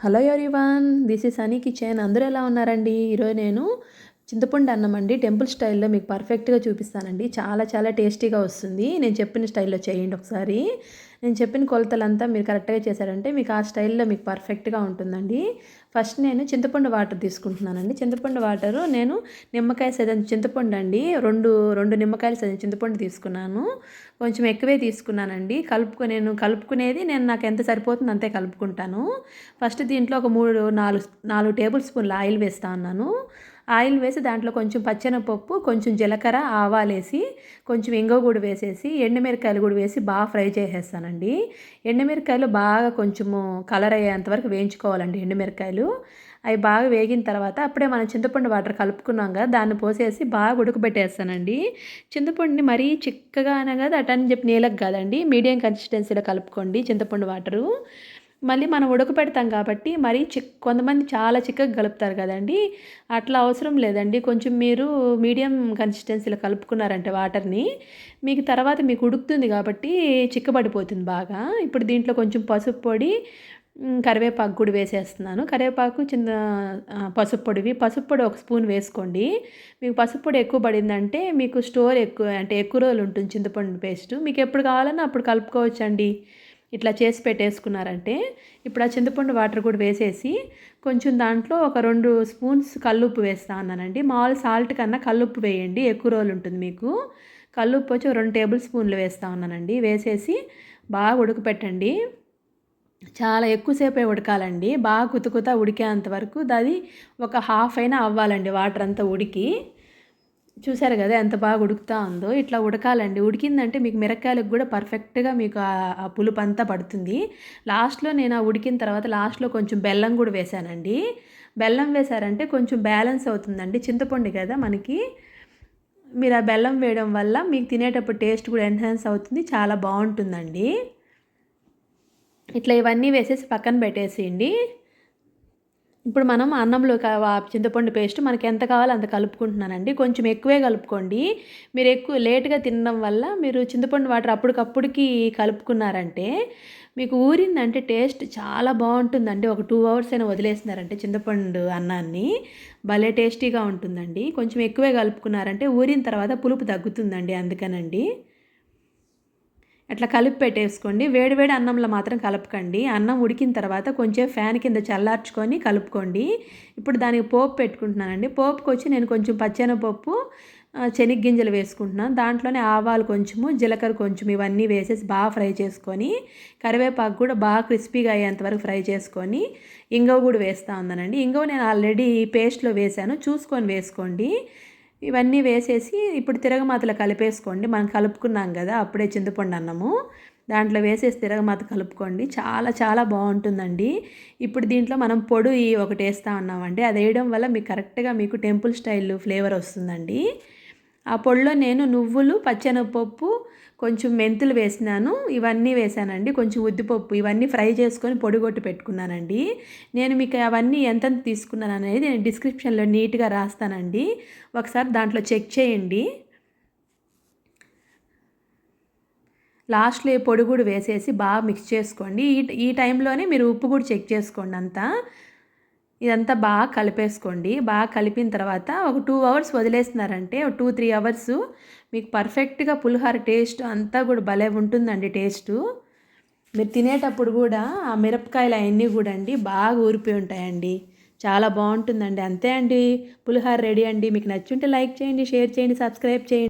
Hello everyone this is Honey Kitchen అందరూ ఎలా ఉన్నారండి? ఈరోజు నేను చింతపండు అన్నం అండి. టెంపుల్ స్టైల్లో మీకు పర్ఫెక్ట్గా చూపిస్తానండి. చాలా చాలా టేస్టీగా వస్తుంది. నేను చెప్పిన స్టైల్లో చేయండి ఒకసారి. నేను చెప్పిన కొలతలంతా మీరు కరెక్ట్గా చేశారంటే మీకు ఆ స్టైల్లో మీకు పర్ఫెక్ట్గా ఉంటుందండి. ఫస్ట్ నేను చింతపండు వాటర్ తీసుకుంటున్నానండి. చింతపండు వాటరు నేను నిమ్మకాయ సైజన్ చింతపండు అండి. రెండు రెండు నిమ్మకాయల సైజ్ చింతపండు తీసుకున్నాను. కొంచెం ఎక్కువే తీసుకున్నానండి. కలుపుకు నేను కలుపుకునేది నేను నాకు ఎంత సరిపోతుంది అంతే కలుపుకుంటాను. ఫస్ట్ దీంట్లో ఒక మూడు నాలుగు నాలుగు టేబుల్ స్పూన్ల ఆయిల్ వేస్తా ఉన్నాను. ఆయిల్ వేసి దాంట్లో కొంచెం పచ్చెనపప్పు కొంచెం జీలకర్ర ఆవాలు వేసి కొంచెం ఇంగ వేసేసి ఎండుమిరకాయలు కూడా వేసి బాగా ఫ్రై చేసేస్తానండి. ఎండుమిరకాయలు బాగా కొంచెము కలర్ అయ్యేంత వరకు వేయించుకోవాలండి ఎండుమిరకాయలు అవి బాగా వేగిన తర్వాత అప్పుడే మనం చింతపండు వాటర్ కలుపుకున్నాం కదా దాన్ని పోసేసి బాగా ఉడకబెట్టేస్తానండి. చింతపండుని మరీ చిక్కగా అనగా అటని చెప్పి నీళ్ళకి కాదండి మీడియం కన్సిస్టెన్సీలో కలుపుకోండి చింతపండు వాటరు. మళ్ళీ మనం ఉడకపెడతాం కాబట్టి మరీ చిక్ కొంతమంది చాలా చిక్కగా కలుపుతారు కదండి. అట్లా అవసరం లేదండి. కొంచెం మీరు మీడియం కన్సిస్టెన్సీలో కలుపుకున్నారంటే వాటర్ని మీకు తర్వాత మీకు ఉడుకుతుంది కాబట్టి చిక్కబడిపోతుంది బాగా. ఇప్పుడు దీంట్లో కొంచెం పసుపు పొడి కరివేపాకు కూడా వేసేస్తున్నాను. కరివేపాకు చిన్న పసుపు పొడివి. పసుపు పొడి ఒక స్పూన్ వేసుకోండి. మీకు పసుపు పొడి ఎక్కువ పడిందంటే మీకు స్టోర్ ఎక్కువ అంటే ఎక్కువ రోజులు ఉంటుంది చింతపండు పేస్ట్. మీకు ఎప్పుడు కావాలన్నా అప్పుడు కలుపుకోవచ్చండి. ఇట్లా చేసి పెట్టేసుకున్నారంటే ఇప్పుడు ఆ చింతపండు వాటర్ కూడా వేసేసి కొంచెం దాంట్లో ఒక రెండు స్పూన్స్ కల్లుప్పు వేస్తా అన్నానండి. మామూలు సాల్ట్ కన్నా కల్లుప్పు వేయండి ఎక్కువ రోజులు ఉంటుంది మీకు. కల్లుప్పు వచ్చి రెండు టేబుల్ స్పూన్లు వేస్తా ఉన్నానండి వేసేసి బాగా ఉడకపెట్టండి. చాలా ఎక్కువసేపే ఉడకాలండి. బాగా కుతుకుతా ఉడికేంత వరకు అది ఒక హాఫ్ అయినా అవ్వాలండి వాటర్ అంతా ఉడికి. చూసారు కదా ఎంత బాగా ఉడుకుతా ఉందో. ఇట్లా ఉడకాలండి. ఉడికిందంటే మీకు మిరకాయలకు కూడా పర్ఫెక్ట్గా మీకు ఆ పులుపు అంతా పడుతుంది. లాస్ట్లో నేను ఆ ఉడికిన తర్వాత లాస్ట్లో కొంచెం బెల్లం కూడా వేశానండి. బెల్లం వేశారంటే కొంచెం బ్యాలెన్స్ అవుతుందండి. చింతపండు కదా మనకి. మీరు ఆ బెల్లం వేయడం వల్ల మీకు తినేటప్పుడు టేస్ట్ కూడా ఎన్హాన్స్ అవుతుంది. చాలా బాగుంటుందండి. ఇట్లా ఇవన్నీ వేసేసి పక్కన పెట్టేసేయండి. ఇప్పుడు మనం అన్నంలో చింతపండు పేస్ట్ మనకి ఎంత కావాలో అంత కలుపుకుంటున్నానండి. కొంచెం ఎక్కువే కలుపుకోండి. మీరు ఎక్కువ లేట్గా తినడం వల్ల మీరు చింతపండు వాటర్ అప్పటికప్పుడుకి కలుపుకున్నారంటే మీకు ఊరిందంటే టేస్ట్ చాలా బాగుంటుందండి. ఒక టూ అవర్స్ అయినా వదిలేసినారంటే చింతపండు అన్నాన్ని. భలే టేస్టీగా ఉంటుందండి. కొంచెం ఎక్కువే కలుపుకున్నారంటే ఊరిన తర్వాత పులుపు తగ్గుతుందండి అందుకనండి. అట్లా కలిపి పెట్టేసుకోండి. వేడివేడి అన్నంలో మాత్రం కలపకండి. అన్నం ఉడికిన తర్వాత కొంచెం ఫ్యాన్ కింద చల్లార్చుకొని కలుపుకోండి. ఇప్పుడు దానికి పోపు పెట్టుకుంటున్నానండి. పోపుకి వచ్చి నేను కొంచెం పచ్చెనపప్పు శనగ్గింజలు వేసుకుంటున్నాను. దాంట్లోనే ఆవాలు కొంచెము జీలకర్ర కొంచెం ఇవన్నీ వేసేసి బాగా ఫ్రై చేసుకొని కరివేపాకు కూడా బాగా క్రిస్పీగా అయ్యేంతవరకు ఫ్రై చేసుకొని ఇంగవ కూడా వేస్తూ ఉన్నానండి. ఇంగవ నేను ఆల్రెడీ పేస్ట్లో వేశాను. చూసుకొని వేసుకోండి. ఇవన్నీ వేసేసి ఇప్పుడు తిరగమాతలు కలిపేసుకోండి. మనం కలుపుకున్నాం కదా అప్పుడే చింతపండు అన్నము. దాంట్లో వేసేసి తిరగమాత కలుపుకోండి. చాలా చాలా బాగుంటుందండి. ఇప్పుడు దీంట్లో మనం పొడి ఒకటి వేస్తూ ఉన్నామండి. అది వేయడం వల్ల మీకు కరెక్ట్గా మీకు టెంపుల్ స్టైల్ ఫ్లేవర్ వస్తుందండి. ఆ పొడిలో నేను నువ్వులు పచ్చెనగపప్పు కొంచెం మెంతులు వేసినాను ఇవన్నీ వేసానండి. కొంచెం ఉద్దిపప్పు ఇవన్నీ ఫ్రై చేసుకొని పొడిగొట్టి పెట్టుకున్నానండి. నేను మీకు అవన్నీ ఎంతెంత తీసుకున్నాను అనేది నేను డిస్క్రిప్షన్లో నీట్గా రాస్తానండి. ఒకసారి దాంట్లో చెక్ చేయండి. లాస్ట్లో పొడి కూడా వేసేసి బాగా మిక్స్ చేసుకోండి. ఈ ఈ టైంలోనే మీరు ఉప్పు కూడా చెక్ చేసుకోండి అంతా. ఇదంతా బాగా కలిపేసుకోండి. బాగా కలిపిన తర్వాత ఒక టూ అవర్స్ వదిలేస్తున్నారంటే ఒక టూ త్రీ అవర్స్ మీకు పర్ఫెక్ట్గా పులిహోర టేస్ట్ అంతా కూడా భలే ఉంటుందండి టేస్టు మీరు తినేటప్పుడు కూడా ఆ మిరపకాయలు అవన్నీ కూడా అండి బాగా ఊరిపోయి ఉంటాయండి. చాలా బాగుంటుందండి. అంతే అండి. పులిహోర రెడీ అండి. మీకు నచ్చుంటే లైక్ చేయండి షేర్ చేయండి సబ్స్క్రైబ్ చేయండి.